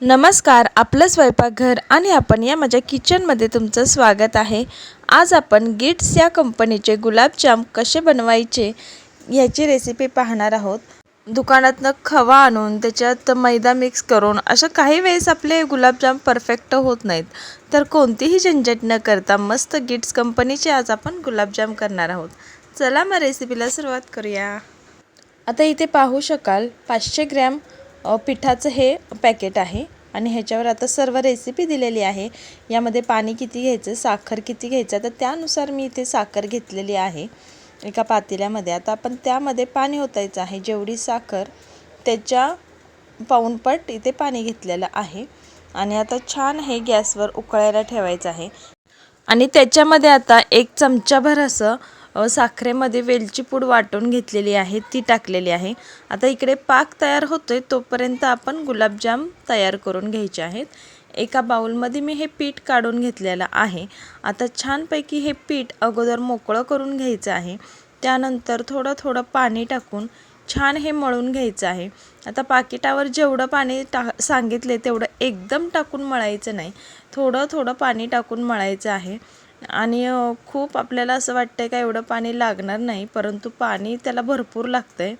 नमस्कार आपलं स्वयंपाकघर आणि आपण या माझ्या किचनमध्ये तुमचं स्वागत आहे. आज आपण गिट्स या कंपनीचे गुलाबजाम कसे बनवायचे याची रेसिपी पाहणार आहोत. दुकानातनं खवा आणून त्याच्यात मैदा मिक्स करून अशा काही वेळेस आपले गुलाबजाम परफेक्ट होत नाहीत. तर कोणतीही झंझट न करता मस्त गिट्स कंपनीचे आज आपण गुलाबजाम करणार आहोत. चला मग रेसिपीला सुरुवात करूया. आता इथे पाहू शकाल पाचशे ग्रॅम पिठाचं हे पॅकेट आहे आणि ह्याच्यावर आता सर्व रेसिपी दिलेली आहे. यामध्ये पाणी किती घ्यायचं साखर किती घ्यायचं तर त्यानुसार मी इथे साखर घेतलेली आहे एका पातेल्यामध्ये. आता आपण त्यामध्ये पाणी ओतायचं आहे. जेवढी साखर त्याच्या पाऊणपट इथे पाणी घेतलेलं आहे. आणि आता छान हे गॅसवर उकळायला ठेवायचं आहे. आणि त्याच्यामध्ये आता एक चमचाभर असं साखरेमध्ये वेलची पूड वाटून घेतलेली आहे ती टाकलेली आहे. आता इकडे पाक तयार होतो आहे तोपर्यंत आपण गुलाबजाम तयार करून घ्यायचे आहेत. एका बाउलमध्ये मी हे पीठ काढून घेतलेलं आहे. आता छानपैकी हे पीठ अगोदर मोकळं करून घ्यायचं आहे. त्यानंतर थोडं थोडं पाणी टाकून छान हे मळून घ्यायचं आहे. आता पाकिटावर जेवढं पाणी टा सांगितले तेवढं एकदम टाकून मळायचं नाही. थोडं थोडं पाणी टाकून मळायचं आहे. आणि खूप आपल्याला असं वाटतं आहे का एवढं पाणी लागणार नाही परंतु पाणी त्याला भरपूर लागतं आहे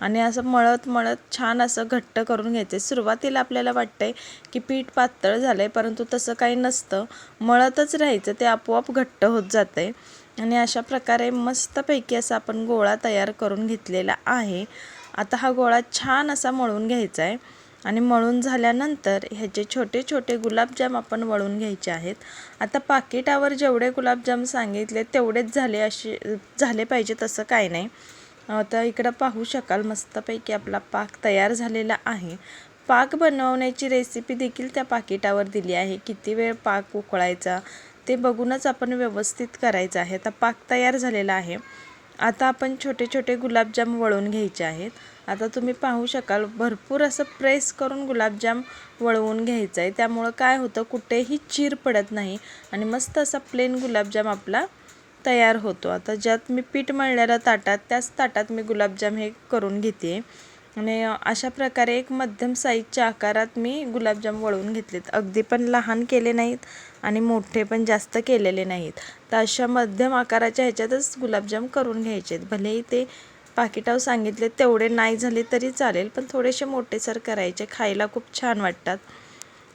आणि असं मळत मळत छान असं घट्ट करून घ्यायचं आहे सुरुवातीला आपल्याला वाटतं आहे की पीठ पातळ झालं आहे परंतु तसं काही नसतं. मळतच राहायचं ते आपोआप घट्ट होत जातं आहे आणि अशा प्रकारे मस्तपैकी असा आपण गोळा तयार करून घेतलेला आहे. आता हा गोळा छान असा मळून घ्यायचा आहे आणि मळून झाल्यानंतर ह्याचे छोटे छोटे गुलाबजाम आपण वळून घ्यायचे आहेत. आता पाकिटावर जेवढे गुलाबजाम सांगितले तेवढेच झाले असे झाले पाहिजे तसं काय नाही. आता इकडं पाहू शकाल मस्तपैकी आपला पाक तयार झालेला आहे. पाक बनवण्याची रेसिपी देखील त्या पाकिटावर दिली आहे. किती वेळ पाक उकळायचा ते बघूनच आपण व्यवस्थित करायचं आहे. आता पाक तयार झालेला आहे. आता आपण छोटे छोटे गुलाबजाम वळवून घ्यायचे आहेत. आता तुम्ही पाहू शकाल भरपूर असं प्रेस करून गुलाबजाम वळवून घ्यायचं आहे. त्यामुळं काय होतं कुठेही चीर पडत नाही आणि मस्त असा प्लेन गुलाबजाम आपला तयार होतो. आता ज्यात मी पीठ मळलेलं ताटात त्याच ताटात मी गुलाबजाम हे करून घेते आणि अशा प्रकारे एक मध्यम साईजच्या आकारात मी गुलाबजाम वळवून घेतलेत. अगदी पण लहान केले नाहीत आणि मोठे पण जास्त केलेले नाहीत. तर अशा मध्यम आकाराच्या ह्याच्यातच गुलाबजाम करून घ्यायचे आहेत. भलेही ते पाकिटाव सांगितले तेवढे नाही झाले तरी चालेल पण थोडेसे मोठेसर करायचे खायला खूप छान वाटतात.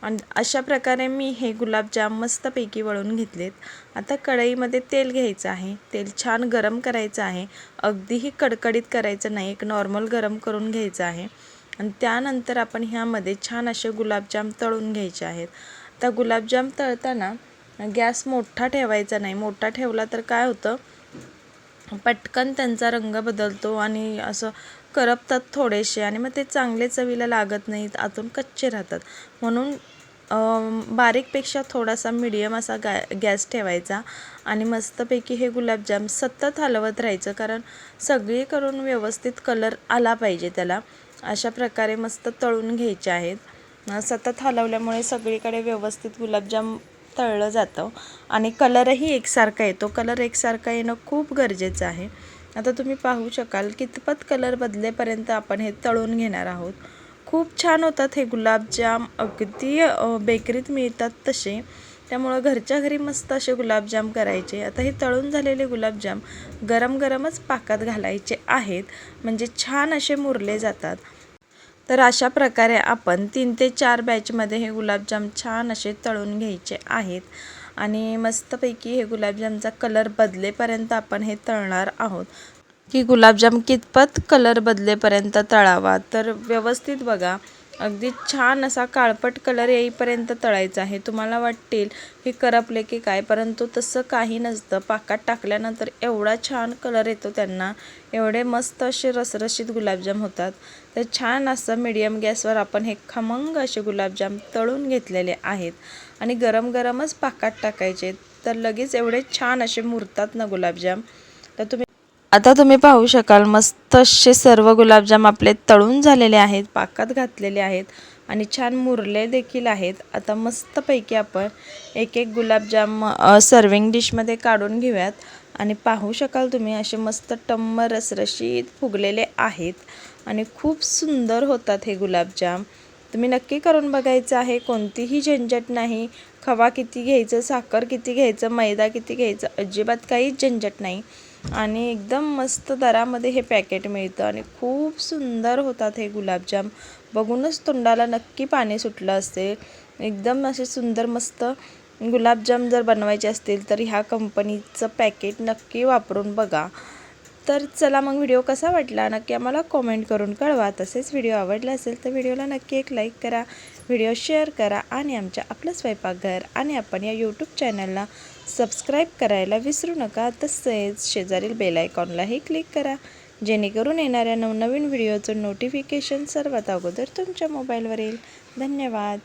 आणि अशा प्रकारे मी हे गुलाबजाम मस्तपैकी वळून घेतलेत. आता कढईमध्ये तेल घ्यायचं आहे. तेल छान गरम करायचं आहे. अगदीही कडकडीत करायचं नाही. एक नॉर्मल गरम करून घ्यायचं आहे. आणि त्यानंतर आपण ह्यामध्ये छान असे गुलाबजाम तळून घ्यायचे आहेत. आता गुलाबजाम तळताना गॅस मोठा ठेवायचा नाही. मोठा ठेवला तर काय होतं? पटकन त्यांचा रंग बदलतो आणि असं करपतात थोडेसे आणि मग ते चांगले चवीला लागत नाहीत आतून कच्चे राहतात. म्हणून बारीकपेक्षा थोडासा मिडियम असा गॅ गॅस ठेवायचा आणि मस्तपैकी हे गुलाबजाम सतत हलवत राहायचं कारण सगळीकडून व्यवस्थित कलर आला पाहिजे त्याला. अशा प्रकारे मस्त तळून घ्यायचे आहेत. सतत हलवल्यामुळे सगळीकडे व्यवस्थित गुलाबजाम तळलं जातं आणि कलरही एकसारखा येतो. कलर एकसारखा येणं खूप गरजेचं आहे. आता तुम्ही पाहू शकाल कितपत कलर बदलेपर्यंत आपण हे तळून घेणार आहोत. खूप छान होतात हे गुलाबजाम. अगदी बेकरीत मिळतात तसे. त्यामुळं घरच्या घरी मस्त असे गुलाबजाम करायचे. आता हे तळून झालेले गुलाबजाम गरम गरमच पाकात घालायचे आहेत. म्हणजे छान असे मुरले जातात. तर अशा प्रकारे आपण तीन ते चार बॅचमध्ये हे गुलाबजाम छान असे तळून घ्यायचे आहेत. आणि मस्तपैकी हे गुलाबजामचा कलर बदलेपर्यंत आपण हे तळणार आहोत. की गुलाबजाम कितपत कलर बदलेपर्यंत तळावा? तर व्यवस्थित बघा. अगदी छान असा काळपट कलर येईपर्यंत तळायचा आहे. तुम्हाला वाटतील हे करपले की काय परंतु तसं काही नसतं. पाकात टाकल्यानंतर एवढा छान कलर येतो त्यांना. एवढे मस्त असे रसरशीत गुलाबजाम होतात. तर छान असं मीडियम गॅसवर आपण हे खमंग असे गुलाबजाम तळून घेतलेले आहेत. आणि गरम गरमच पाकात टाकायचे. तर लगेच एवढे छान असे मुरतात ना गुलाबजाम. तर तुम्ही आता तुम्ही पाहू शकाल मस्त असे सर्व गुलाबजाम आपले तळून झालेले आहेत पाकात घातलेले आहेत आणि छान मुरले देखील आहेत. आता मस्तपैकी आपण एक एक गुलाबजाम सर्विंग डिशमध्ये काढून घेऊयात. आणि पाहू शकाल तुम्ही असे मस्त टम्म रसरशीत फुगलेले आहेत आणि खूप सुंदर होतात हे गुलाबजाम. तुम्ही नक्की करून बघायचं आहे कोणतीही झंझट नाही. खवा किती घ्यायचं साखर किती घ्यायचं मैदा किती घ्यायचं अजिबात काहीच झंझट नाही. आणि एकदम मस्त दरामध्ये हे पॅकेट मिळतं आणि खूप सुंदर होतात हे गुलाबजाम. बघूनच तोंडाला नक्की पाणी सुटलं असेल एकदम असे सुंदर मस्त गुलाबजाम जर बनवायचे असतील तर ह्या कंपनीचं पॅकेट नक्की वापरून बघा. तर चला मग व्हिडिओ कसा वाटला नक्की आम्हाला कॉमेंट करून कळवा. तसेच व्हिडिओ आवडला असेल तर व्हिडिओला नक्की एक लाईक करा व्हिडिओ शेअर करा आणि आमच्या आपलं स्वयंपाकघर आणि आपण या यूट्यूब चॅनलला सबस्क्राईब करायला विसरू नका. तसेच शेजारील बेलायकॉनलाही क्लिक करा. जेणेकरून येणाऱ्या नवनवीन व्हिडिओचं नोटिफिकेशन सर्वात अगोदर तुमच्या मोबाईलवर येईल धन्यवाद.